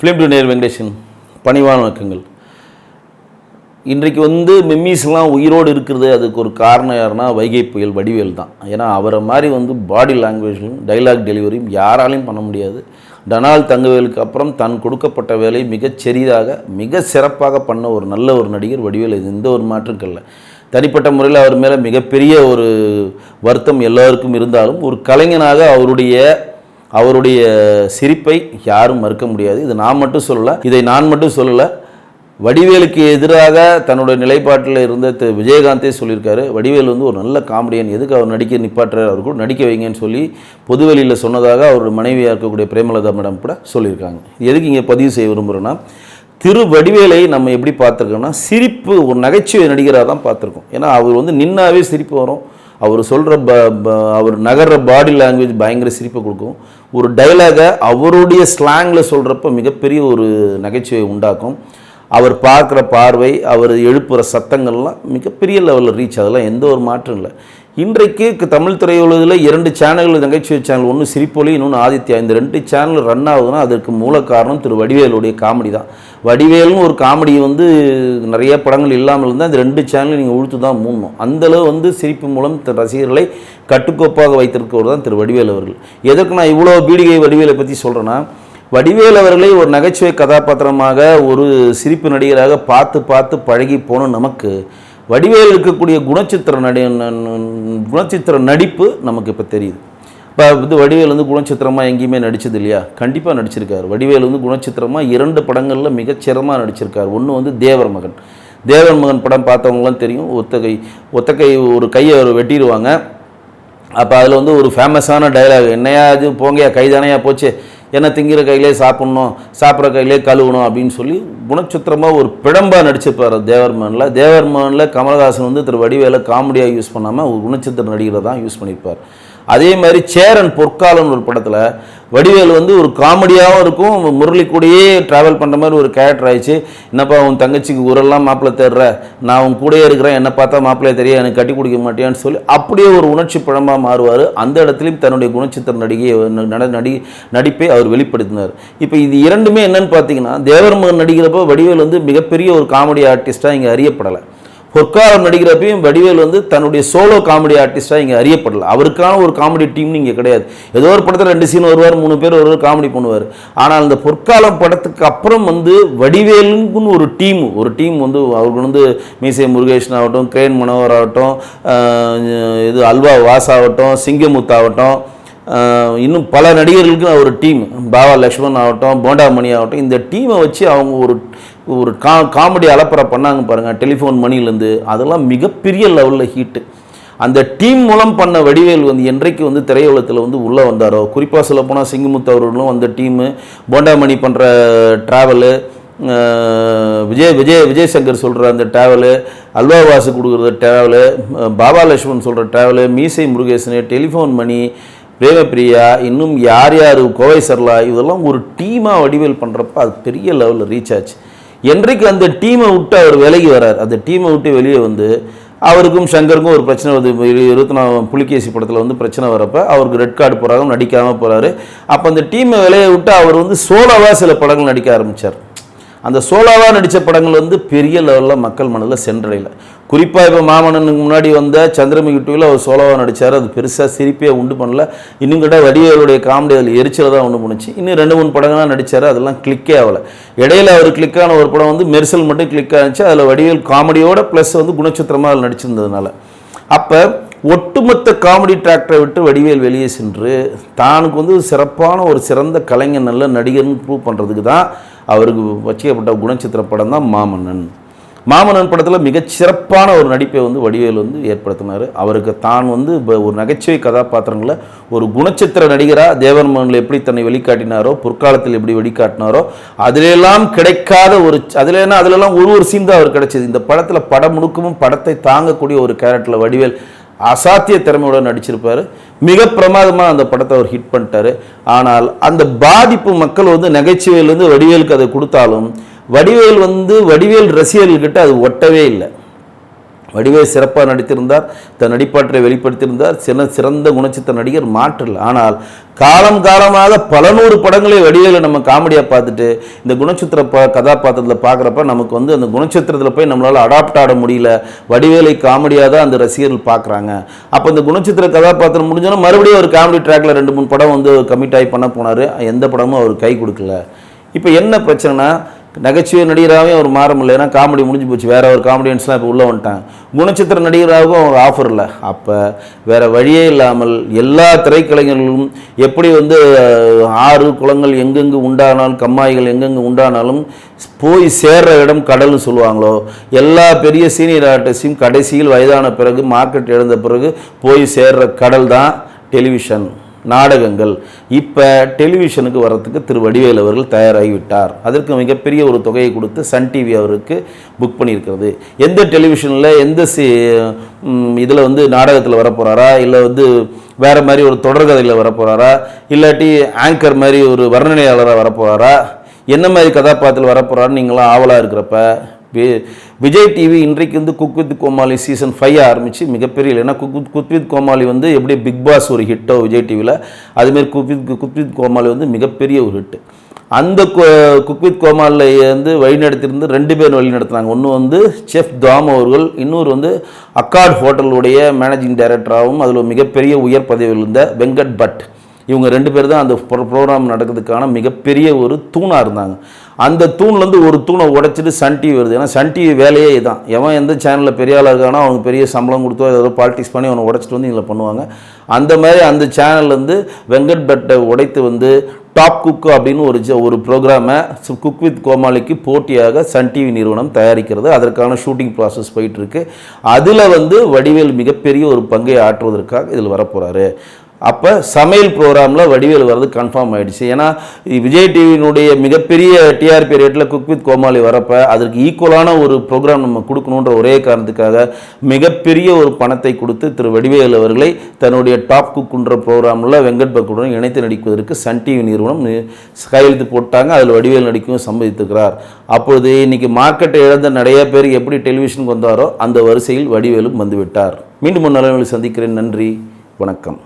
Film to நேர் வெங்கடேஷன் பணிவான வணக்கங்கள் இன்றைக்கு வந்து மெம்மிஸ்லாம் உயிரோடு இருக்கிறது அதுக்கு ஒரு காரணம் யாருன்னா வைகை புயல் வடிவேல் தான். ஏன்னா அவரை மாதிரி வந்து பாடி லாங்குவேஜ்லையும் டைலாக் டெலிவரியும் யாராலையும் பண்ண முடியாது. டனால் தங்கவேலுக்கு அப்புறம் தன் கொடுக்கப்பட்ட வேலை மிகச் செரிதாக மிக சிறப்பாக பண்ண ஒரு நல்ல ஒரு நடிகர் வடிவேல். இது எந்த ஒரு மாற்றும் இல்லை. தனிப்பட்ட முறையில் அவர் மேலே மிகப்பெரிய ஒரு வருத்தம் எல்லோருக்கும் இருந்தாலும் ஒரு கலைஞனாக அவருடைய அவருடைய சிரிப்பை யாரும் மறுக்க முடியாது. இது நான் மட்டும் சொல்லலை இதை நான் மட்டும் சொல்லலை. வடிவேலுக்கு எதிராக தன்னுடைய நிலைப்பாட்டில் இருந்த திரு விஜயகாந்தே சொல்லியிருக்காரு வடிவேல் வந்து ஒரு நல்ல காமெடியன் எதுக்கு அவர் நடிக்க நிப்பாட்டுறாரு அவர் கூட நடிக்க வைங்கன்னு சொல்லி பொதுவெளியில் சொன்னதாக அவருடைய மனைவியாக இருக்கக்கூடிய பிரேமலதா மேடம் கூட சொல்லியிருக்காங்க. எதுக்கு இங்கே பதிவு செய்ய விரும்புகிறேன்னா திரு வடிவேலை நம்ம எப்படி பார்த்துருக்கோம்னா சிரிப்பு ஒரு நகைச்சுவை நடிகராக தான் பார்த்துருக்கோம். ஏன்னா அவர் வந்து நின்னாவே சிரிப்பு வரும். அவர் சொல்கிற ப ப- அவர் நகர்ற பாடி லாங்குவேஜ் பயங்கர சிரிப்பை கொடுக்கும். ஒரு டைலாகை அவருடைய ஸ்லாங்கில் சொல்கிறப்ப மிகப்பெரிய ஒரு நகைச்சுவை உண்டாக்கும். அவர் பார்க்குற பார்வை அவர் எழுப்புகிற சத்தங்கள்லாம் மிகப்பெரிய லெவலில் ரீச் அதெல்லாம் எந்த ஒரு மாற்றம் இல்லை. இன்றைக்கு தமிழ் திரையுலகில் இரண்டு சேனல்கள் நகைச்சுவை சேனல். ஒன்று சிரிப்பொலி இன்னொன்று ஆதித்யா. இந்த ரெண்டு சேனல் ரன் ஆகுதுன்னா அதற்கு மூல காரணம் திரு வடிவேலுடைய காமெடி தான். வடிவேல்னு ஒரு காமெடி வந்து நிறைய படங்கள் இல்லாமல் இருந்தால் இந்த ரெண்டு சேனலும் நீங்கள் உழுத்து தான் மூடணும் அந்தளவு வந்து சிரிப்பு மூலம் ரசிகர்களை கட்டுக்கோப்பாக வைத்திருக்கிறவர் தான் திரு வடிவேல் அவர்கள். எதற்கு நான் இவ்வளோ பீடிகை வடிவேலை பற்றி சொல்கிறேன்னா வடிவேல் அவர்களை ஒரு நகைச்சுவை கதாபாத்திரமாக ஒரு சிரிப்பு நடிகராக பார்த்து பார்த்து பழகி போன நமக்கு வடிவேல் இருக்கக்கூடிய குணச்சித்திர நடி குணச்சித்திர நடிப்பு நமக்கு இப்போ தெரியுது. இப்போ வந்து வடிவேல் வந்து குணச்சித்திரமாக எங்கேயுமே நடித்தது இல்லையா? கண்டிப்பாக நடிச்சிருக்காரு. வடிவேல் வந்து குணச்சித்திரமாக இரண்டு படங்களில் மிகச்சிறமாக நடிச்சிருக்கார். ஒன்று வந்து தேவர் மகன். தேவர் மகன் படம் பார்த்தவங்களாம் தெரியும். ஒத்தகை ஒத்தக்கை ஒரு கையை அவர் வெட்டிடுவாங்க. அப்போ அதில் வந்து ஒரு ஃபேமஸான டயலாக் என்னையா அது போங்கயா? கைதானையா போச்சு? ஏன்னா திங்கிற கையிலே சாப்பிட்ணும் சாப்பிட்ற கையிலே கழுவணும் அப்படின்னு சொல்லி குணச்சித்திரமாக ஒரு பிழம்பாக நடிச்சிருப்பார் தேவர்மனில். தேவர்மனில் கமல்ஹாசன் வந்து திரு வடிவேலை காமெடியாக யூஸ் பண்ணாமல் ஒரு குணச்சித்திர நடிகரை தான் யூஸ் பண்ணியிருப்பார் அதே மாதிரி சேரன் பொற்காலன் ஒரு படத்தில் வடிவேல் வந்து ஒரு காமெடியாகவும் இருக்கும். முரளி கூடயே ட்ராவல் பண்ணுற மாதிரி ஒரு கேரக்டர் ஆயிடுச்சு. என்னப்பா உன் தங்கச்சிக்கு உரெல்லாம் மாப்பிள்ளை தேடுற? நான் உன் கூடயே இருக்கிறேன். என்னை பார்த்தா மாப்பிள்ளை தெரிய எனக்கு கட்டி கொடுக்க மாட்டியான்னு சொல்லி அப்படியே ஒரு உணர்ச்சி பழமாக மாறுவார். அந்த இடத்துலையும் தன்னுடைய குணச்சித்திர நடிகையை நடி நடிப்பை அவர் வெளிப்படுத்தினார். இப்போ இது இரண்டுமே என்னன்னு பார்த்தீங்கன்னா தேவர்மகன் நடிக்கிறப்போ வடிவேல் வந்து மிகப்பெரிய ஒரு காமெடி ஆர்டிஸ்ட்டாக இங்கே அறியப்படலை. பொற்காலம் நடிக்கிறப்பையும் வடிவேல் வந்து தன்னுடைய சோலோ காமெடி ஆர்டிஸ்டாக இங்கே அறியப்படல. அவருக்கான ஒரு காமெடி டீம்னு இங்கே கிடையாது. ஏதோ ஒரு படத்தில் ரெண்டு சீன் வருவார் மூணு பேர் வருவார் காமெடி பண்ணுவார். ஆனால் அந்த பொற்காலம் படத்துக்கு அப்புறம் வந்து வடிவேலுக்குன்னு ஒரு டீம் ஒரு டீம் வந்து அவருக்கு வந்து மீசை முருகேஷன் ஆகட்டும் கிரேன் மனோகர் ஆகட்டும் இது அல்வா வாஸ் ஆகட்டும் சிங்கமுத் ஆகட்டும் இன்னும் பல நடிகர்களுக்கு ஒரு டீம் பாவா லக்ஷ்மண் ஆகட்டும் போண்டாமணி ஆகட்டும் இந்த டீமை வச்சு அவங்க ஒரு ஒரு கா காமெடி அலப்பறை பண்ணாங்க பாருங்கள் டெலிஃபோன் மணிலேருந்து அதெல்லாம் மிகப்பெரிய லெவலில் ஹீட்டு அந்த டீம் மூலம் பண்ண வடிவேல் வந்து என்றைக்கு வந்து திரையுலகத்தில் வந்து உள்ளே வந்தாரோ குறிப்பாக சொல்லப்போனால் சிங்கமுத்து அவர்களும் அந்த டீமு போண்டாமணி பண்ணுற ட்ராவலு விஜய் விஜய் விஜய் சங்கர் சொல்கிற அந்த ட்ராவலு அல்வா வாசு கொடுக்குற ட்ராவலு பாபா லட்சுமண் சொல்கிற ட்ராவலு மீசை முருகேசனு டெலிஃபோன் மணி பிரேமபிரியா இன்னும் யார் யார் கோவை சர்லா இதெல்லாம் ஒரு டீமாக வடிவேல் பண்ணுறப்ப அது பெரிய லெவலில் ரீச் ஆச்சு. என்றைக்கு அந்த டீமை விட்டு அவர் விலகி வரார் அந்த டீமை விட்டு வெளியே வந்து அவருக்கும் சங்கருக்கும் ஒரு பிரச்சனை வருது இருபத்தி நாலு புலிகேசி படத்தில் வந்து பிரச்சனை வரப்போ அவருக்கு ரெட் கார்டு போகிறாங்க நடிக்காமல் போகிறாரு அப்போ அந்த டீமை விலையை விட்டு அவர் வந்து சோலோவாக சில படங்கள் நடிக்க ஆரம்பித்தார் அந்த சோலோவாக நடித்த படங்கள் வந்து பெரிய லெவலில் மக்கள் மனதில் சென்றடையல. குறிப்பாக இப்போ மாமன்னனுக்கு முன்னாடி வந்த சந்திரமுகி டூவில் அவர் சோலோவாக நடித்தார் அது பெருசாக சிரிப்பே உண்டு பண்ணல. இன்னும் கிட்ட வடிவேலுடைய காமெடி அதில் எரிச்சலை தான் உண்டு பண்ணுச்சு. இன்னும் ரெண்டு மூணு படங்கள்லாம் நடித்தார் அதெல்லாம் கிளிக்கே ஆகலை. இடையில அவர் கிளிக்கான ஒரு படம் வந்து மெர்சல் மட்டும் கிளிக் ஆச்சு. அதில் வடிவேல் காமெடியோட ப்ளஸ் வந்து குணச்சித்திரமாக அதில் நடிச்சிருந்ததுனால. அப்போ ஒட்டுமொத்த காமெடி டிராக்டரை விட்டு வடிவேல் வெளியே சென்று தானுக்கு வந்து சிறப்பான ஒரு சிறந்த கலைஞர் நல்ல நடிகர்னு ப்ரூவ் பண்ணுறதுக்கு தான் அவருக்கு வச்சிக்கப்பட்ட குணச்சித்திர படம் தான் மாமன்னன். மாமன்னன் படத்தில் மிகச்சிறப்பான ஒரு நடிப்பை வந்து வடிவேல் வந்து ஏற்படுத்தினார். அவருக்கு தான் வந்து இப்போ ஒரு நகைச்சுவை கதாபாத்திரங்களை ஒரு குணச்சித்திர நடிகராக தேவன் மகனில் எப்படி தன்னை வெளிக்காட்டினாரோ பொற்காலத்தில் எப்படி வெளிக்காட்டினாரோ அதிலெல்லாம் கிடைக்காத ஒரு அதிலேனா அதிலெல்லாம் ஒரு ஒரு சீன் தான் அவர் கிடைச்சது. இந்த படத்தில் படம் முழுக்கமும் படத்தை தாங்கக்கூடிய ஒரு கேரக்டரில் வடிவேல் அசாத்திய திறமையோட நடிச்சிருப்பார். மிக பிரமாதமாக அந்த படத்தை அவர் ஹிட் பண்ணிட்டாரு. ஆனால் அந்த பாதிப்பு மக்கள் வந்து நகைச்சுவையிலேருந்து வடிவேலுக்கு அதை கொடுத்தாலும் வடிவேல் வந்து வடிவேல் ரசிகர்கள்கிட்ட அது ஒட்டவே இல்லை. வடிவே சிறப்பாக நடித்திருந்தார் தன் நடிப்பாற்றை வெளிப்படுத்தியிருந்தார். சில சிறந்த குணச்சித்திர நடிகர் மாற்றல். ஆனால் காலம் காலமாக பல நூறு படங்களை வடிவேல நம்ம காமெடியாக பார்த்துட்டு இந்த குணச்சித்திர ப கதாபாத்திரத்தில் பார்க்குறப்ப நமக்கு வந்து அந்த குணச்சித்திரத்தில் போய் நம்மளால் அடாப்ட் ஆட முடியல. வடிவேலை காமெடியாக தான் அந்த ரசிகர்கள் பார்க்குறாங்க. அப்போ இந்த குணச்சித்திர கதாபாத்திரம் முடிஞ்சோன்னா மறுபடியும் ஒரு காமெடி ட்ராக்ல ரெண்டு மூணு படம் வந்து கமிட் ஆகி பண்ண போனார். எந்த படமும் அவர் கை கொடுக்கல. இப்போ என்ன பிரச்சனைனா நகைச்சுவை நடிகராகவே அவர் மாற முடியல. ஏன்னா காமெடி முடிஞ்சு போச்சு. வேற ஒரு காமெடியன்ஸ்லாம் இப்போ உள்ளே வந்துட்டாங்க. குணச்சித்திர நடிகராகவும் அவர் ஆஃபர் இல்லை. அப்போ வேற வழியே இல்லாமல் எல்லா திரைக்கலைஞர்களும் எப்படி வந்து ஆறு குளங்கள் எங்கெங்கு உண்டானாலும் கம்மாய்கள் எங்கெங்கு உண்டானாலும் போய் சேர்ற இடம் கடல்னு சொல்லுவாங்களோ எல்லா பெரிய சீனியர் ஆர்டிஸ்டையும் கடைசியில் வயதான பிறகு மார்க்கெட் எழுந்த பிறகு போய் சேர்ற கடல் தான் டெலிவிஷன். நாடகங்கள். இப்போ டெலிவிஷனுக்கு வரத்துக்கு திரு வடிவேல் அவர்கள் தயாராகிவிட்டார். அதற்கு மிகப்பெரிய ஒரு தொகையை கொடுத்து சன் டிவி அவருக்கு புக் பண்ணியிருக்கிறது. எந்த டெலிவிஷனில் எந்த சி இதில் வந்து நாடகத்தில் வரப்போகிறாரா இல்லை வந்து வேறு மாதிரி ஒரு தொடர்கதையில் வரப்போகிறாரா இல்லாட்டி ஆங்கர் மாதிரி ஒரு வர்ணனையாளராக வரப்போகிறாரா என்ன மாதிரி கதாபாத்திரத்தில் வரப்போகிறான்னு நீங்களாம் ஆவலாக இருக்கிறப்ப விஜய் டிவி இன்றைக்கு வந்து cook with Comali season five ஆரம்பித்து மிகப்பெரிய ஏன்னா cook with cook with Comali வந்து எப்படி பிக் பாஸ் ஒரு ஹிட்டோ விஜய் டிவியில் அதுமாரி cook with cook with Comali வந்து மிகப்பெரிய ஒரு ஹிட்டு அந்த கு- குக் வித் கோமாளில் வந்து வழிநடத்தியிருந்து ரெண்டு பேர் வழி நடத்துனாங்க ஒன்று வந்து செஃப் தாம் அவர்கள் இன்னொரு வந்து அக்கார்ட் ஹோட்டலுடைய மேனேஜிங் டைரக்டராகவும் அதில் மிகப்பெரிய உயர் பதவியில் இருந்த வெங்கட் பட். இவங்க ரெண்டு பேர் தான் அந்த ப்ரோக்ராம் நடக்கிறதுக்கான மிகப்பெரிய ஒரு தூணாக இருந்தாங்க. அந்த தூண்லேருந்து ஒரு தூணை உடைச்சிட்டு சன் டிவி வருது. ஏன்னா சன் டிவி வேலையே இதுதான் எவன் எந்த சேனலில் பெரிய ஆளாக இருக்கானோ அவங்க பெரிய சம்பளம் கொடுத்தோ ஏதோ பாலிடிக்ஸ் பண்ணி அவனை உடைச்சிட்டு வந்து இதில் பண்ணுவாங்க. அந்த மாதிரி அந்த சேனல்லேருந்து வெங்கட் பட்டை உடைத்து வந்து டாப் குக்கு அப்படின்னு ஒரு ஒரு ப்ரோக்ராமை குக் வித் கோமாளிக்கு போட்டியாக சன் டிவி நிறுவனம் தயாரிக்கிறது. அதற்கான ஷூட்டிங் ப்ராசஸ் போயிட்டுருக்கு அதில் வந்து வடிவேல் மிகப்பெரிய ஒரு பங்கை ஆற்றுவதற்காக இதில் வரப்போகிறாரு அப்போ சமையல் ப்ரோக்ராமில் வடிவேல் வர்றது கன்ஃபார்ம் ஆகிடுச்சு ஏன்னா விஜய் டிவியினுடைய மிகப்பெரிய டிஆர்பி ரேட்டில் குக் வித் கோமாளி வரப்போ அதற்கு ஈக்குவலான ஒரு ப்ரோக்ராம் நம்ம கொடுக்கணுன்ற ஒரே காரணத்துக்காக மிகப்பெரிய ஒரு பணத்தை கொடுத்து திரு வடிவேல் அவர்களை தன்னுடைய டாப் குக்குன்ற ப்ரோக்ராமில் வெங்கட் பக்குடன் இணைத்து நடிப்பதற்கு சன் டிவி நிறுவனம் கையெழுத்து போட்டாங்க. அதில் வடிவேல் நடிக்கவும் சம்மதித்திருக்கிறார். அப்பொழுது இன்றைக்கி மார்க்கெட்டை இழந்த நிறைய பேர் எப்படி டெலிவிஷனுக்கு வந்தாரோ அந்த வரிசையில் வடிவேலும் வந்துவிட்டார். மீண்டும் ஒரு நிலைமையில் சந்திக்கிறேன். நன்றி. வணக்கம்.